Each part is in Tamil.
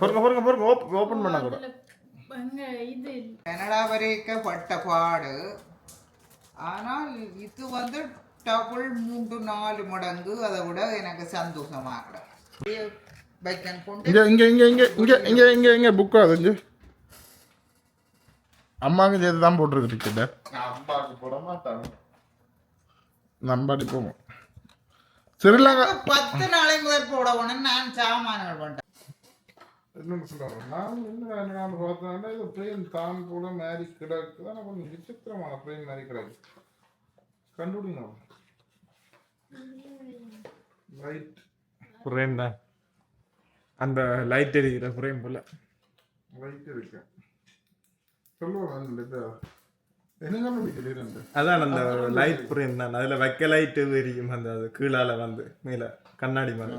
பொறுங்க பொறுங்க பொறுங்க ஓப் ஓப்பன் பண்ண கூட. கனடா வரைக்கும் பட்ட பாடு. ஆனால் இது வந்து டபுள் மூன்று நாலு மடங்கு. அதை விட எனக்கு சந்தோஷமாக இங்க இங்க இங்க இங்க இங்க இங்க இங்க இங்க புக் ஆகுது இங்க. அம்மாவுக்கு சேர்த்து தான் போட்டிருக்கு டிக்கெட்டு அம்மாவுக்கு போட மாட்டாங்க. நம்பாடி போவோம். ஸ்ரீலங்கா பத்து நாளை முதல் போடணும் நான் சாமான்கள் பண்ணிட்டேன். என்ன சொல்றாங்க? நான் என்ன நான் பார்த்தேன்னா இது ட்ரெயின் தான் கூட மாதிரி கிடக்கு. ஆனால் கொஞ்சம் விசித்திரமான ட்ரெயின் மாதிரி கிடக்கு. கண்டுபிடிங்க. லைட் ஃப்ரேம் தான். அந்த லைட் எரிக்கிற ஃப்ரேம் போல. லைட் இருக்கு. சொல்லுவாங்க கண்டுபிடிக்கல அதான் அந்த லைட் ஃப்ரேம் தான். அதில் வைக்க லைட்டு எரியும் அந்த கீழால வந்து மேலே. கண்ணாடி மாதிரி.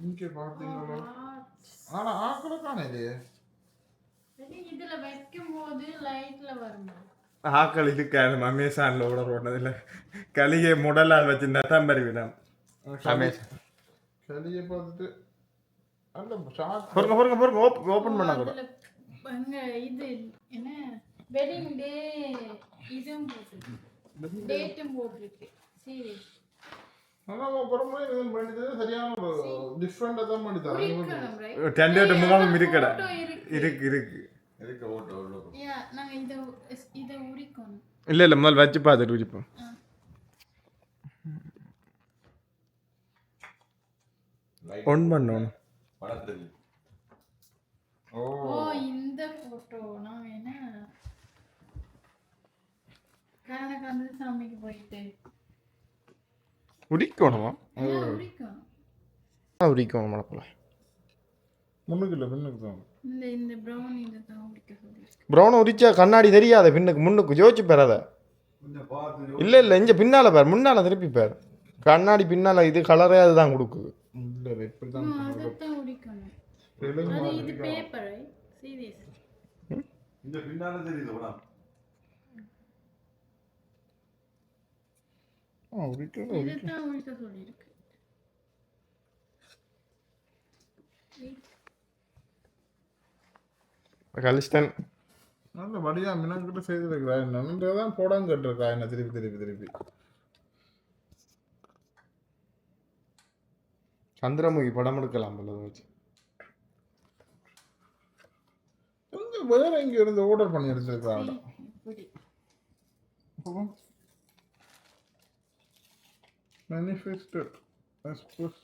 இங்க பாத்தீங்களா? ஆனா ஆக்களை சரி, இதுல வைக்கும் போது லைட்ல வருமா? ஆக்கள் இதுக்கான அமேசானில் ஆர்டர் பண்ணதில்ல களியை முடலால் வச்சிருந்தா தான் பருவிடம் அமேசான் கலியை பார்த்துட்டு அல்ல ஷார்ட் பொறுங்க பொறுங்க பொறுங்க ஓப் ஓப்பன் பண்ண கூட இது என்ன? வெட்டிங் டே இதுவும் போட்டிருக்கு. டேட்டும் போட்டிருக்கு. சரி டெண்டர் முகாம் இருக்கடா இருக்கு. இருக்கு இல்ல இல்ல முதல்ல வச்சு பார்த்துட்டு ஒன் பண்ணணும். ஓ. இந்த போட்டோ நான் வேணா கரண கந்தசாமிக்கு போயிட்டு உரிக்கணுமா? Yeah, உரிக்கணும் உரிக்கணும் மழப்பில் முன்னுக்கு இல்லை பின்னுக்கு தான். இந்த இந்த ப்ரௌன் இதை தான் உரிக்க சொல்லியிருக்கு ப்ரௌனை உரிச்சா கண்ணாடி தெரியாத பின்னுக்கு முன்னுக்கு. யோசிச்சு பெறாத இல்லை இல்லை இங்கே பின்னால் பேர் முன்னால் திருப்பி பேர். கண்ணாடி பின்னால் இது கலரே அதுதான் கொடுக்குது. இல்லை இப்படி தான் ஆ, அதைத்தான் உரிக்கணும் அது இது பேப்பர் சீரியஸ் இந்த பின்னால தெரியுது உடம்பு ஆ உரிக்கணும் இதைத்தான் உரிக்க சொல்லியிருக்கு கலிஸ்டன் நல்ல வடியா மினக்கிட்ட செய்திருக்கிறா நன்றே தான் போடாங்க கேட்டிருக்கா என்ன திருப்பி திருப்பி திருப்பி சந்திரமுகி படம் எடுக்கலாம் போல வச்சு வேற இங்க இருந்து ஆர்டர் பண்ணி எடுத்திருக்காங்க இப்படி manifested as post.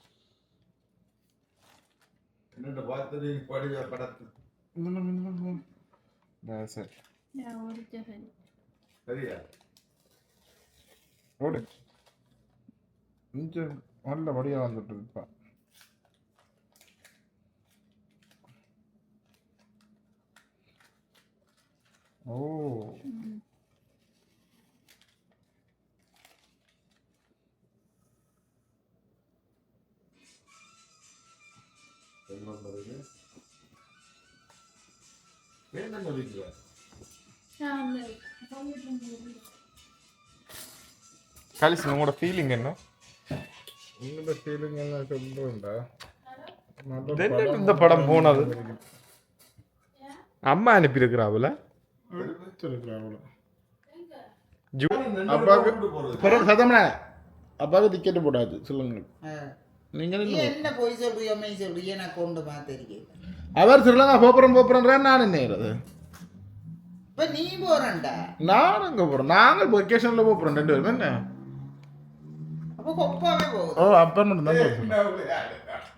என்னோட பார்த்தது படி படத்து இன்னும் இன்னும் நான் சரி சரியா ஓடு இங்கே நல்ல படியாக வந்துட்டு இருப்பா ஓ ಇನ್ನೊಂದು ಏನು ನೋಡಿದ್ವಿ കളിച്ച് നമ്മുടെ ഫീലിംഗ് എന്നോ നിങ്ങളുടെ ഫീലിംഗ് എന്നൊക്കെ എന്തുണ്ടാ இந்த படம் போனது. அம்மா அனுப்பியிருக்கிறாவுல அப்பாவுக்கு சதமன அப்பாவுக்கு டிக்கெட் போடாது. சொல்லுங்க. என்ன போய் சொல்றியோ மெய் சொல்றியோ நான் கொண்டு பார்த்திருக்கேன் அவர் ஸ்ரீலங்கா போப்புறம் போப்புறேன் நான் என்ன இப்ப நீ போறண்டா நான் அங்கே போகிறோம் நாங்கள் வெக்கேஷனில் ரெண்டு பேரும் என்ன? அப்ப கொப்பாவே போகுது ஓ அப்பா மட்டும் தான் போகிறோம்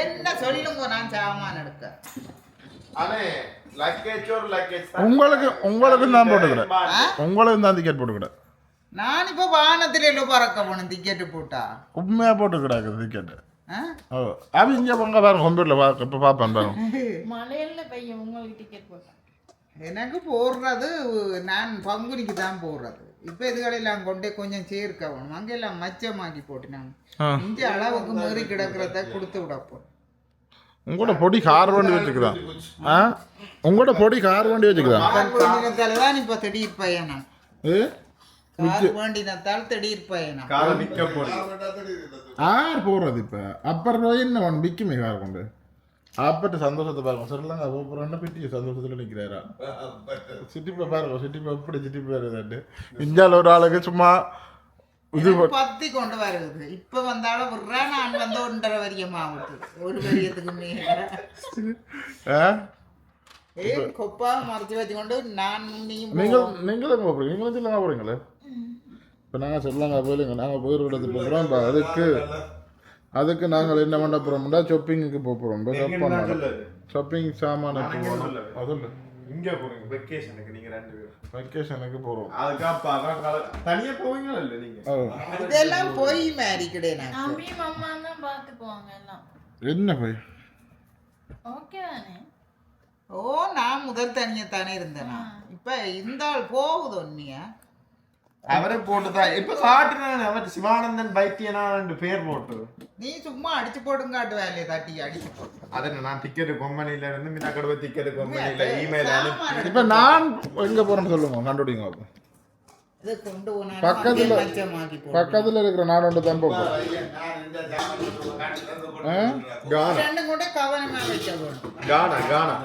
என்ன சொல்லுங்க நான் சாமான் எடுக்க. உங்களுக்கு உங்களுக்கு தான் போட்டுக்கிறேன். உங்களுக்கு தான் டிக்கெட் போட்டுக்கிறேன். நான் இப்ப வானத்துல எல்லாம் பறக்க போனேன் டிக்கெட்டு போட்டா. உண்மையாக போட்டு கிடக்குது டிக்கெட்டு? ஓ அது இங்கே பொங்க பாருங்க கம்ப்யூட்டரில் பார்க்க இப்போ பார்ப்பேன் பாருங்க. மலையில பையன் உங்களுக்கு டிக்கெட் போட்டான். எனக்கு போடுறது நான் பங்குனிக்கு தான் போடுறது. இப்ப இதுகளெல்லாம் கொண்டே கொஞ்சம் சேர்க்க வேணும். அங்கெல்லாம் மச்சமாக்கி போட்டுனாங்க ஆ. இங்க அளவுக்கு மீறி கிடக்கிறத கொடுத்து விட போறேன். உங்களோட பொடி கார் வண்டி வச்சுக்குதான் ஆ? உங்களோட பொடி கார் வண்டி வேண்டினத்தால தான் இப்ப திடீர் பயணம். ஏ? ஆர் போடுறது இப்போ? அப்புறம் போய் என்ன ஒன்று விற்குமே கார் கொண்டு? அப்பட்டு சந்தோஷத்தை பாருங்க. சொல்லலாங்க போகிறோன்னா பிட்டி சந்தோஷத்தில் நிற்கிறாரா சிட்டிப்பை பாருங்க. சிட்டிப்பை எப்படி சிட்டி போயிருந்தாண்டு இந்தியாவில் ஒரு ஆளுக்கு சும்மா பத்தி கொண்டு வருது இப்ப வந்தாலும் விடுறா நான் வந்து ஒன்றரை வரியம் ஆகுது ஒரு வரியத்துக்கு மேல மறைச்சு வச்சுக்கொண்டு நான் நீயும் நீங்கள் நீங்களும் போகிறீங்க நீங்களும் சொல்லுங்க போகிறீங்களே இப்போ நாங்கள் சொல்லாங்க போயிலுங்க நாங்கள் போயிரு இடத்துக்கு போகிறோம் இப்போ அதுக்கு அதுக்கு நாங்கள் என்ன பண்ண போகிறோம்னா ஷாப்பிங்குக்கு போக போகிறோம் ஷாப்பிங் சாமான அதில் இங்க போறீங்க. வெக்கேஷனுக்கு நீங்க ரெண்டு பேரும். வெக்கேஷனுக்கு போகிறோம் அதுக்கப்புறம் அதான் கால- தனியா போவீங்களா இல்ல நீங்க? இதெல்லாம் போய் மாறி கிடையாது அம்மா தான் பார்த்துக்குவாங்க எல்லாம். என்ன போய்? ஓகே தானே? ஓ நான் முதல் தனியா தானே இருந்தேனா இப்ப இந்த ஆள் போகுது ஒன்னியா அவரே போட்டுதான் இப்ப காட்டுறேன் அவர் சிவானந்தன் பைத்தியனான்னு பேர் போட்டு நீ சும்மா அடிச்சு போடும் காட்டு வேலையை தாட்டி அடிச்சு போட்டு அது நான் டிக்கெட் கொம்பனில இருந்து மீனா கடுவ டிக்கெட் கொம்பனில இமெயில் அனுப்பி இப்ப நான் எங்க போறேன்னு சொல்லுங்க கண்டுபிடிங்க பக்கத்துல பக்கத்துல இருக்கிற நாடோட தான் போகும் கானா கானா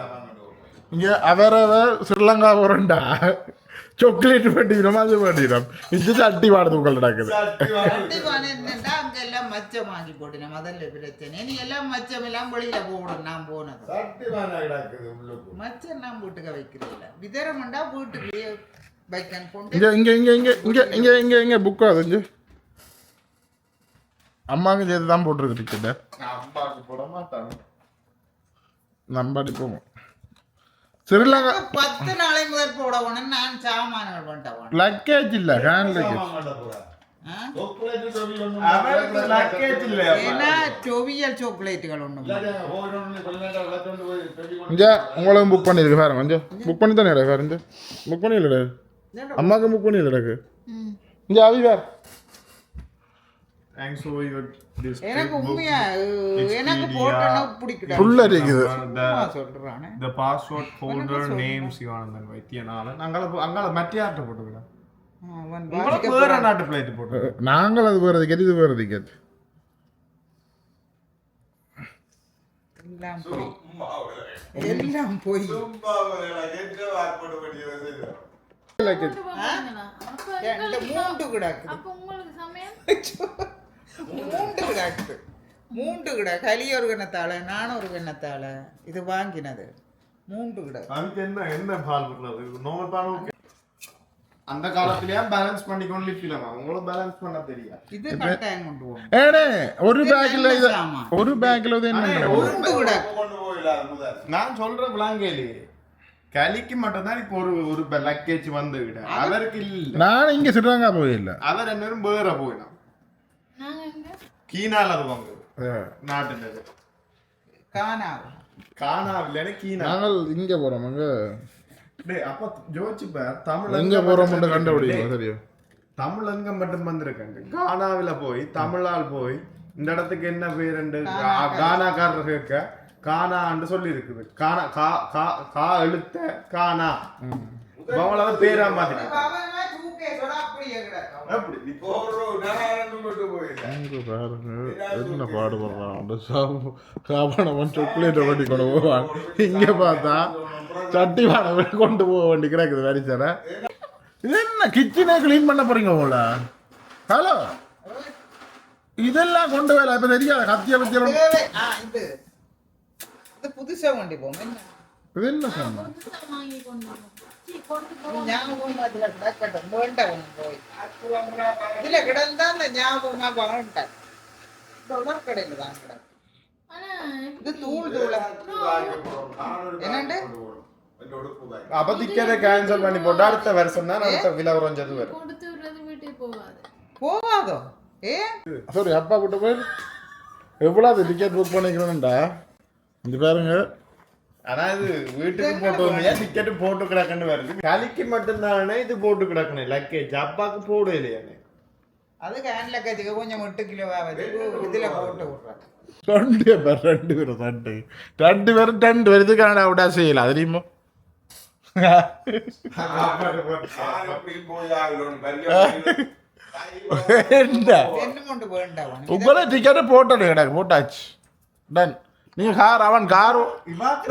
இங்க அவரவர் ஸ்ரீலங்கா போறேன்டா சாக்லேட் பண்ணிடும் அது பண்ணிடும் இது சட்டி பாடுது உங்கள் நடக்குது கண்டிப்பா என்னன்னா அங்க எல்லாம் மச்சமாக்கி போட்டு முதல்ல பிரச்சனை நீ எல்லாம் மச்சம் எல்லாம் வெளியில போடும் நான் போனது மச்சம் நான் வீட்டுக்கு வைக்கிறதில்ல விதரமண்டா வீட்டுக்கு வைக்கன் கொண்டு இங்கே இங்கே இங்கே இங்கே இங்கே இங்கே இங்கே இங்கே புக் ஆகுது இங்கே அம்மாவுக்கு சேர்த்து தான் போட்டிருக்கு டிக்கெட்டு அம்மாக்கு போட மாட்டாங்க நம்பாடி போவோம் ஸ்ரீலங்கா பத்து நாளை முதல் போட வேணும் நான் சாமான்கள் பண்ணிட்டேன் லக்கேஜ் இல்ல ஹேண்ட் லக்கேஜ் உங்களும் புக் பண்ணிருக்கு வேற கொஞ்சம் புக் பண்ணி தானே வேற புக் பண்ணி இல்லடா அம்மாக்கு புக் பண்ணி இல்லடா அவி வேற. தேங்க்ஸ் ஃபார் யுவர் எனக்கு உண்மையா எனக்கு போட்டோனா பிடிக்கல புல்ல இருக்குது சொல்றானே. The password folder name Sivanandan வைத்தியனால. நாங்கள் அங்கால நாட்டு பிளேட் போட்டு நாங்கள் அது வேறது கேட்டு இது வேறது கேட்டு. எல்லாம் போய். மூண்டு கிடாக்கு மூண்டு கிட. கலி ஒரு கிணத்தால நானும் ஒரு கிணத்தால இது வாங்கினது. மூண்டு கிட. அதுக்கு என்ன என்ன பால் பண்ணுறது நோமல் பால் அந்த காலத்திலேயே பேலன்ஸ் பண்ணி கொண்டு லிப்பிலமா உங்களுக்கு பேலன்ஸ் பண்ண தெரியா இது கட்டாயம் கொண்டு போவோம் ஏடே ஒரு பேக்ல இது ஒரு பேக்ல இது என்ன கொண்டு விட கொண்டு போயில நான் சொல்ற புலாங்கேலி கலிக்கு மட்டும்தான் இப்போ ஒரு ஒரு லக்கேஜ் வந்து விட அவருக்கு இல்ல. நான் இங்க சிறுவாங்க போயில அவர் என்னரும் வேற போயிடலாம் கீனால அது வாங்குது நாட்டுல இது. காணாது கானாவில்லைன்னு கீனா நாங்கள் இங்கே அங்கே. டேய் அப்ப யோசிச்சு பார் தமிழ் எங்கே போகிறோம் கண்டுபிடிக்கும் தெரியும் தமிழ் எங்க மட்டும் வந்திருக்காங்க கானாவில போய் தமிழால் போய் இந்த இடத்துக்கு என்ன பேருண்டு கானாக்காரர். கேட்க கானான்னு சொல்லி இருக்குது கானா கா கா கா எழுத்த கானா. அவங்கள பேரா மாத்திட்டாங்க. என்ன பாடுபடுறான் சாப்பாடு வண்டி கொண்டு போவான். இங்க பார்த்தா சட்டி பானை கொண்டு போக வேண்டி கிடக்குது வேறு சார இது என்ன கிச்சனே கிளீன் பண்ண போறீங்க உங்கள? ஹலோ இதெல்லாம் கொண்டு வேலை இப்ப தெரியாத கத்திய பத்திய புதுசா கொண்டு போங்க என்ன? சாமான் ஞாபகம் കിടന്നു വേണ്ടവൻ പോയി ഇതിലെ കിടന്ന ஞாபகமா വേണ്ട ഉണർക്കടയില് വാങ്ങണം ഇത് തൂൾ തൂള എന്നുണ്ട് അബദ്ധിക്കാതെ ക്യാൻസൽ പണി പോട്ട് അടുത്ത വർഷം ഞാൻ അടുത്ത വില കുറഞ്ഞത് വരും പോവാതോ ഏ സോറി அப்பா கூட்ட போய் எவ்வளவு டிக்கெட் புக் பண்ணிக்கணும்டா இந்த பாருங்க ஆனா இது வீட்டுக்கு போட்டு வந்தியா? டிக்கெட் போட்டு கிடக்குன்னு வருது. கலிக்கு மட்டும்தானே இது போட்டு கிடக்கணும் லக்கேஜ் அப்பாக்கு போடு இல்லையானே. அது கேன்ல கத்திக்க கொஞ்சம் எட்டு கிலோ ஆகுது. இதுல போட்டு விட்றாங்க ரெண்டு பேர் ரெண்டு பேரும் ரெண்டு. ரெண்டு பேரும் ரெண்டு பேருக்கு விடா செய்யலாம் அது தெரியுமா? என்ன என்ன கொண்டு வேண்டாம். உங்களே டிக்கெட்டு போட்டது எனக்கு போட்டாச்சு. டன் நீங்க கார் அவன் கார்.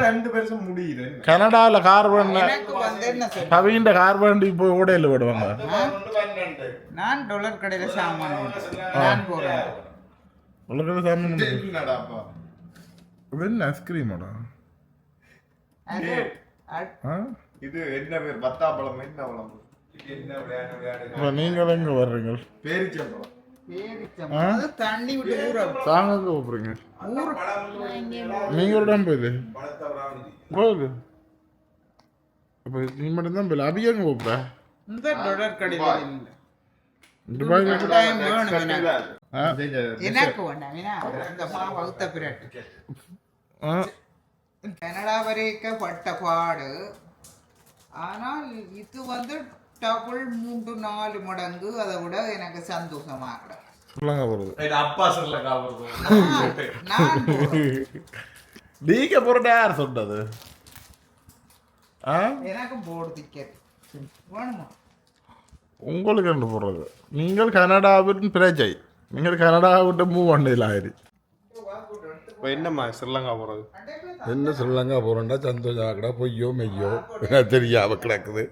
ரெண்டு பேரும் முடியுது. கனடாவில் கார் பண்ண கவிண்ட கார் வண்டி போய் ஓடையில் விடுவாங்க நான் டொலர் கடையில சாமான். நான் போறேன். உங்களுக்கு சாமி என்னடாப்பா இது என்ன ஐஸ்கிரீமோட? இது என்ன பேர்? பத்தாப்பழம் என்ன பழம்? இப்போ நீங்கள் எங்கே வர்றீங்க. பேரிச்சம்பழம். பேரிச்சம்பழம். அது தண்ணி விட்டு ஊற தாங்க இங்கே நீங்கள் ஒரு இடம் போயிது போகுது. அப்போ நீ மட்டும்தான் போயில அபிக எங்கே இந்த டொலர் கடையில துபாய். எனக்கு. வேண்டாம் இந்த வகுத்த கனடா வரைக்கும் பட்ட பாடு. ஆனால் இது வந்து டபுள் மூன்று நாலு மடங்கு அதை விட எனக்கு போகிறது அப்பா. நீங்க போகிறத யார் சொன்னது? ஆ? எனக்கும் போர்டு டிக்கெட் வேணுமா? உங்களுக்கு என்ன போடுறது? நீங்கள் கனடாவின் பிரஜை. நீங்கள் கனடா விட்டு மூவ் பண்ணதில் ஆயிடுச்சு இப்போ என்னம்மா ஸ்ரீலங்கா போறது? என்ன ஸ்ரீலங்கா போகிறோம்டா சந்தோஷம் ஆக்கடா பொய்யோ மெய்யோ. எனக்கு தெரியாம கிடக்குது.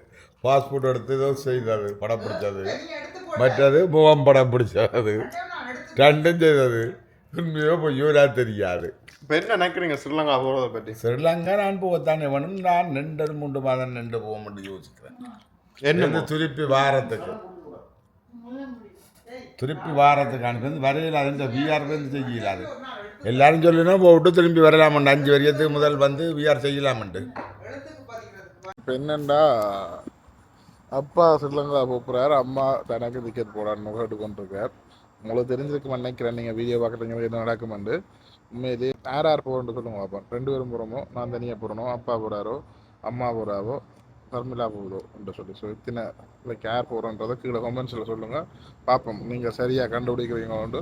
பாஸ்போர்ட் எடுத்து ஏதோ செய்தது படம் பிடிச்சது மற்றது முகம் படம் பிடிச்சது ரெண்டும் செய்தது உண்மையோ பொய்யோ நான் தெரியாது. இப்போ என்ன நினைக்கிறீங்க ஸ்ரீலங்கா போறதை பற்றி ஸ்ரீலங்கா நான் போகத்தானே வேணும். நான் ரெண்டு மூன்று மாதம் நின்று போக முடியும் யோசிக்கிறேன். என்ன என்ன திருப்பி வாரத்துக்கு. திருப்பி வாரத்துக்கு அனுப்பி வரையில் அதுன்ற விஆர் வந்து செய்யலாது எல்லாரும் சொல்லினா போட்டு திரும்பி வரலாமண்டு. அஞ்சு வரியத்துக்கு முதல் வந்து விஆர் செய்யலாமண்டு. இப்போ என்னண்டா? அப்பா ஸ்ரீலங்கா போகிறார் அம்மா தனக்கு டிக்கெட் போடான்னு கேட்டு கொண்டிருக்கார். உங்களுக்கு தெரிஞ்சிருக்குமா நினைக்கிறேன். நீங்கள் வீடியோ பார்க்குறீங்க என்ன நடக்குமெண்டு உண்மையிலே யார் யார் போகிறோன்னு சொல்லுங்க பார்ப்போம் ரெண்டு பேரும் போகிறோமோ நான் தனியாக போகிறனோ அப்பா போகிறாரோ அம்மா போகிறாவோ தர்மிளா போகுதோ? என்று சொல்லி ஸோ இத்தனை லைக் யார் போகிறோன்றதை கீழே கமெண்ட்ஸில் சொல்லுங்கள் பார்ப்போம் நீங்கள் சரியாக கண்டுபிடிக்கிறீங்களோண்டு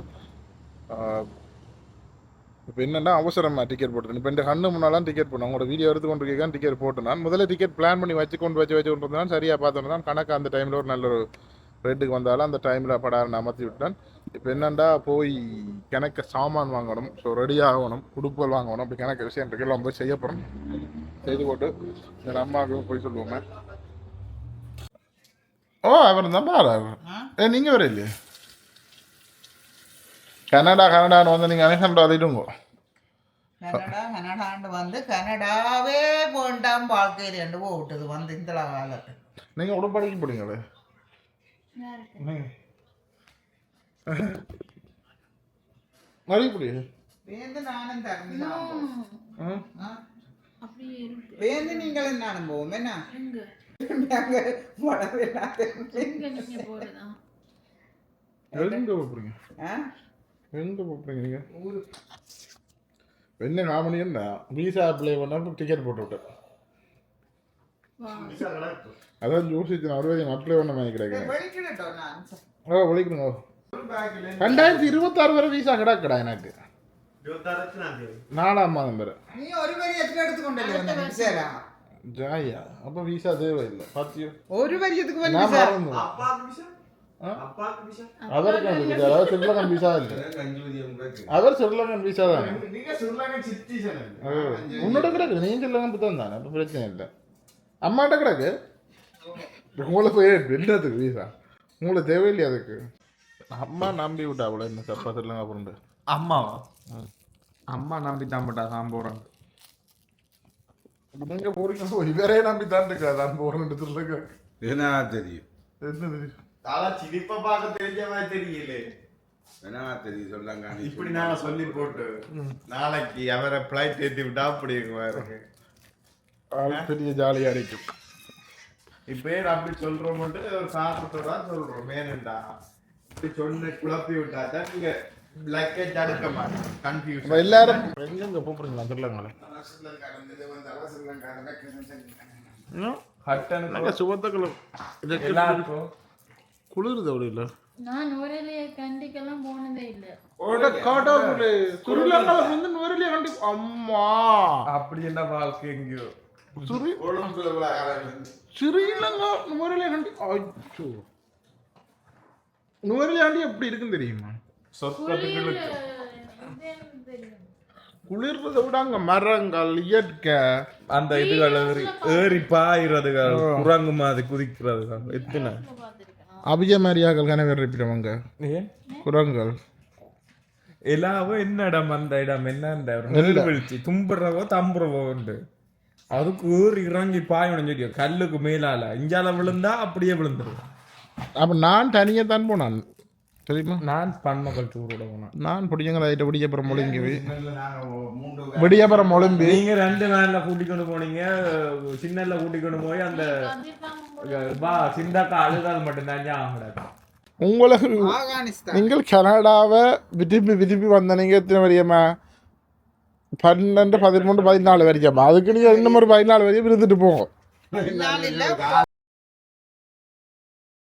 இப்போ என்னென்னா அவசரமாக டிக்கெட் போட்டு இப்போ இந்த கண்ணு முன்னாலாம் டிக்கெட் போடணும். உங்களோட வீடியோ எடுத்து கொண்டு இருக்கேன் டிக்கெட் போட்டு நான் முதல்ல டிக்கெட் பிளான் பண்ணி வச்சு கொண்டு வச்சு வச்சு கொண்டு வந்தான். சரியாக பார்த்தோன்னா தான் கணக்கு அந்த டைமில் ஒரு நல்ல ஒரு ரேட்டுக்கு வந்தாலும் அந்த டைமில் படார அமர்த்தி விட்டான். இப்போ என்னண்டா போய் கணக்க சாமான் வாங்கணும். ஸோ ரெடி ஆகணும். உடுப்புகள் வாங்கணும். அப்படி கணக்கு விஷயம் இருக்கு. எல்லாம் போய் செய்ய போகிறோம் செய்து போட்டு என் அம்மாவுக்கு போய் சொல்லுவோமே. ஓ அவர். தான் பாரு ஏ நீங்கள் வர இல்லையே? கனடா கனடான்னு வந்து நீங்கள் அனேகண்டா அதிடுங்கோ கனடா கனடாண்டு வந்து கனடாவே வேண்டாம் வாழ்க்கையில் ரெண்டு போட்டுது வந்து இந்த காலத்து நீங்கள் உடம்படிக்கு போடுங்களே மறுபடி வேந்து நானும் தரணும் வேந்து நீங்களும் நானும் போவோம் என்ன? எங்க நீங்க போறதா எங்கே போகிறீங்க ஆ? எங்கே போகிறீங்க நீங்கள் ஊரு என்ன காமெடின்னா விசா அப்ளை பண்ணால் டிக்கெட் போட்டு விட்டேன் வா அதான் யோசிச்சு நான் அறுபது அப்ளை பண்ண மாதிரி கிடைக்கிறேன் வெளிக்கிடட்டும் நான் ஓ வலிக்கணுங்க ரெண்டாயிரத்தி இருபத்தாறு வரை விசா கிடக்கடா எனக்கு நாலாம் மாதம் வரை நீ ஒரு வரி எத்தனை எடுத்துக்கொண்டே வந்த விசேலா ஜாயா அப்போ விசா தேவையில்லை பார்த்தியோ ஒரு வரியத்துக்கு விசா அந்த விசா அவர் ஸ்ரீலங்கன் விசா இல்லை அவர் ஸ்ரீலங்கன் விசா தானே. உன்னோட கிடக்கு. நீ ஸ்ரீலங்கன் புத்தகம் தானே அப்போ பிரச்சனை இல்லை. அம்மாட்ட கிடக்கு? உங்களுக்கு போய் என்னதுக்கு வீசா உங்களுக்கு தேவையில்லையா அதுக்கு? அம்மா நம்பி விட்டா அவ்வளோ என்ன தப்பா சொல்லுங்க அப்புறம் அம்மாவா? அம்மா நம்பி தான் போட்டா தான் போறாங்க நீங்க போறீங்க இவரே நம்பி தான் இருக்கா தான் போறேன்னு சொல்லுங்க என்ன தெரியும்? என்னது தலா சிரிப்ப பார்க்க தெரிஞ்ச மாதிரி தெரியல என்ன தெரியும் சொல்லாங்க இப்படி நாங்க சொல்லி போட்டு நாளைக்கு அவரை பிளைட் ஏத்தி விட்டா அப்படி இருக்கு? அது பெரிய ஜாலியாக இருக்கும். இப்ப அப்படி சொல்றோம் ஒரு காரணத்தோட தான் சொல்றோம். வேணுண்டா இப்படி சொன்ன குழப்பி விட்டாதான் நீங்க லக்கேஜ் அடுக்க மாட்டேன். இப்போ கன்ஃபியூஷன் எல்லாரும் எங்கெங்க போகிறீங்களா சொல்லுங்களேன் நாங்கள் சுபத்துக்கள் எல்லாருக்கும் குளிருது அப்படி இல்லை? நான் நுரையிலேயே கண்டிக்கெல்லாம் போனதே இல்லை. சுருளங்கால வந்து நுவரலியா கண்டி அம்மா. அப்படி என்ன வாழ்க்கை எங்கேயோ? சுரி ஸ்ரீலங்கா நுவரலியா கண்டி அச்சோ நுவரலியா கண்டி எப்படி இருக்குன்னு தெரியுமா? குளிர்றதை விட அங்க மரங்கள் இயற்கை. அந்த இதுகள் ஏறி ஏறி பாயிறதுகள் குரங்கு மாதிரி குதிக்கிறதுகள் எத்தனை? பார்த்துருக்கேன் அபிஜ மாதிரியாக்கள் கனவே இருப்பிட்டவங்க ஏன் குரங்கள் எல்லாவும் என்ன இடம் அந்த இடம்? என்ன அந்த நீர்வீழ்ச்சி தும்புறவோ தம்புறவோ உண்டு. அதுக்கு ஏறி இறங்கி பாயணும் சொல்லி கல்லுக்கு மேலால. இஞ்சால விழுந்தா அப்படியே விழுந்துரும் அப்ப நான் தனியா தான் போனான். தெரியுமா? நான் பன்மகள் டூரோட போனேன். நான் பிடிச்சங்க ரைட்டு விடியப்புறம் முழுங்கி மூன்று விடியப்புறம் முழும்பி நீங்க ரெண்டு வேன்ல கூட்டிக் கொண்டு போனீங்க. சின்னல்ல கூட்டிக் கொண்டு போய் அந்த வா சிந்தாக்கா அழுதாது மட்டும்தான் ஞாபகம். உங்களுக்கு நீங்கள் கனடாவை விரும்பி விரும்பி வந்த நீங்க எத்தனை வரையம்மா? பன்னெண்டு பதிமூணு பதினாலு வரைக்கும் அதுக்கு நீங்க இன்னும் ஒரு பதினாலு வரையும் இருந்துட்டு இல்ல